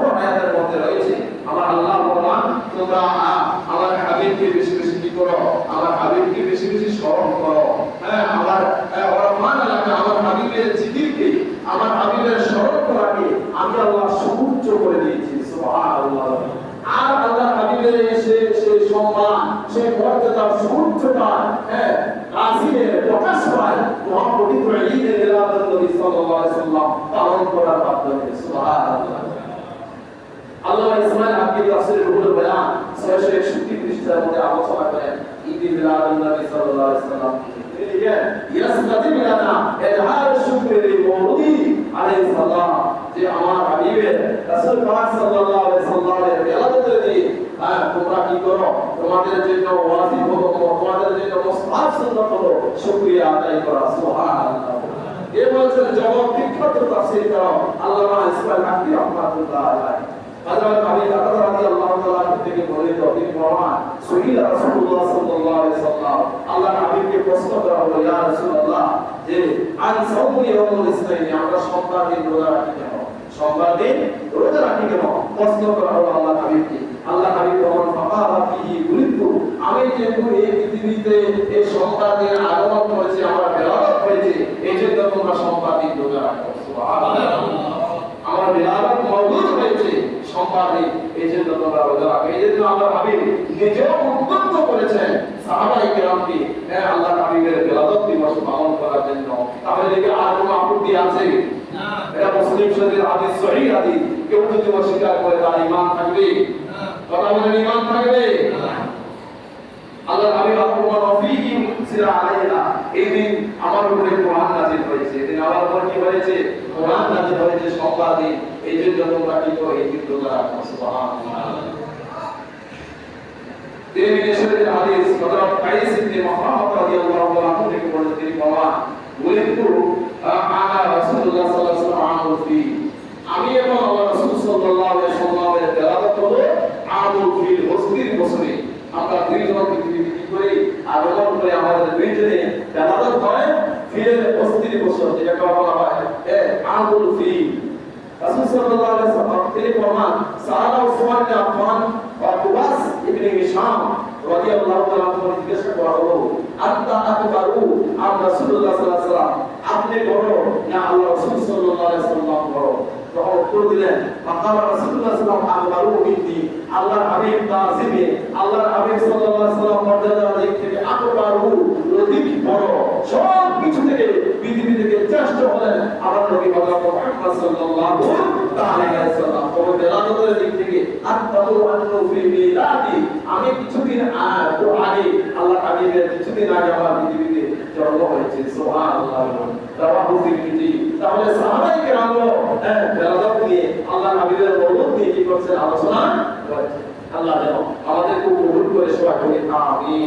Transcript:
অপর আয়াতের মধ্যে রয়েছে। আমার আল্লাহ বললাম তোমরা আমার হাবিবকে বেশি বেশি কি করো? আমার হাবিবকে বেশি বেশি স্মরণ করো। হ্যাঁ আমার হ্যাঁ, রহমান এলাকা আমার হাবিবের জিকিরকে আমার হাবিবের স্মরণ করাকে আমি আল্লাহ সুউচ্চ করে দিয়েছি। সুবহানাল্লাহ। আর আল্লাহ হাবিবের এসে সেই সম্মান সেই মর্যাদা সুউচ্চতা হ্যাঁ আসিমের প্রকাশ পায় মহাপবিত্র ঈদে মিলাদুন নবী সাল্লাল্লাহু আলাইহি সাল্লাম পালন করার মাধ্যমে। সুবহানাল্লাহ। আল্লাহ ইসমাইল আব্দুল রাসূল রুহুল বয়ান 661 পৃষ্ঠার মধ্যে আলোচনা করেন ঈদ মিলাদুন নবী সাল্লাল্লাহু আলাইহি সাল্লাম ইয়াসতাজিব লানা ইজহার শুকর লিমৌলুদি আলাইহিস সালাম, যে আমার হাবিবের রাসূল পাক সাল্লাল্লাহু আলাইহি সাল্লামের মিলাদুল দিয়ে হ্যাঁ তোমরা কি করো? তোমাদের জন্য ওয়াজিব হলো তোমাদের জন্য মুস্তাহাব সুন্নাত হলো শুকরিয়া আদায় করা, সুবহানাল্লাহ। এ বলছেন জবাব বিখ্যাত তাফসীর করো। আল্লামা ইসমাইল হাকিম রহমাতুল্লাহ আমি যেহেতু এই পৃথিবীতে এই সোমবার দিন আগমন করেছি আমার বেলাদত হয়েছে এই জন্য তোমরা সোমবার দিন রোজা রাখো সুবহানাল্লাহ আমার বিলাদত মওজুদ হয়েছে সম্পাদে এই জন্য তোমরা রোজা রাখো এই জন্য আল্লাহ হাবিব নিজেও উদ্বুদ্ধ করেছেন সাহাবাই কেরামকে হ্যাঁ আল্লাহ হাবিবের বিলাদত দিবস পালন করার জন্য। তাহলে দেখে আর কোনো আপত্তি আছে? এটা মুসলিম শরীফের হাদিস সহিহ হাদিস। কেউ যদি অস্বীকার করে তার ঈমান থাকবে? কথা বলেন ঈমান থাকবে? আল্লাহ হাবিব আল্লাহ রফিহি মুনসিরা আলাইনা, এই দিন আমার উপরে কোরআন নাযিল হয়েছে। এই আমার উপর কি হয়েছে? কোরআন নাযিল হয়েছে সোমবার দিন। এই জন্য তোমরা কি করো? এই দিন রোজা সুবহানাল্লাহ। তিনি বিদেশের হাদিস, হযরত কাইস ইবনে মুহাম্মদ রাদিয়াল্লাহু আনহু থেকে বলেন তিনি বলেন ওয়ালিদু আনা রাসূলুল্লাহ সাল্লাল্লাহু আলাইহি ওয়াসাল্লাম আমি এবং আল্লাহ রাসূল সাল্লাল্লাহু আলাইহি ওয়াসাল্লামের তেলাওয়াত হলো আমল ফি হস্তির বছরে আমরা দুইজন পৃথিবী কি করে আগমন করে আমাদের দুইজনে তেলাওয়াত হয় ফিরের হস্তির বছর যেটাকে বলা হয়, এ আমল ফি রাসূল সাল্লাল্লাহু আলাইহি ওয়াসাল্লাম তিনি ফরমান, সাহাবা উসমান ইবনে আফফান ওয়া কুবাস ইবনে হিশাম রাদিয়াল্লাহু তাআলা থেকে জিজ্ঞাসা করা হলো আত্তা আকবারু আম রাসূলুল্লাহ সাল্লাল্লাহু আলাইহি ওয়াসাল্লাম? আপনি বড় না, আল্লাহ রাসূল সাল্লাল্লাহু আলাইহি ওয়াসাল্লাম উত্তর দিলেন। মাকাম রাসূলুল্লাহ সাল্লাল্লাহু আলাইহি ওয়াসাল্লাম আল্লাহর হাবিব তাজিমে আল্লাহর হাবিব সাল্লাল্লাহু আলাইহি ওয়াসাল্লাম মর্যাদার দিক থেকে আকবারু অধিক বড় সব কিছু থেকে পৃথিবী থেকে শ্রেষ্ঠ হলেন। আমার নবী হযরত মুহাম্মদ সাল্লাল্লাহু তাআলা সাল্লাম তবে বেলাদতের দিক থেকে আত্মাদু আন্নু ফি মিলাদি। আমি কিছুদিন আগে আল্লাহ হাবিবের কিছুদিন আগে আমার পৃথিবীতে জন্ম হয়েছে। সুবহানাল্লাহ। রাওয়াহু তিরমিজি তাহলে সাহাবাই কেরাম হ্যাঁ বেলাদত নিয়ে আল্লাহ নবীদের বলুন দিয়ে কি করছেন আলোচনা করেছেন। আল্লাহ যেন আমাদেরকে কবুল করে সবাই আমিন।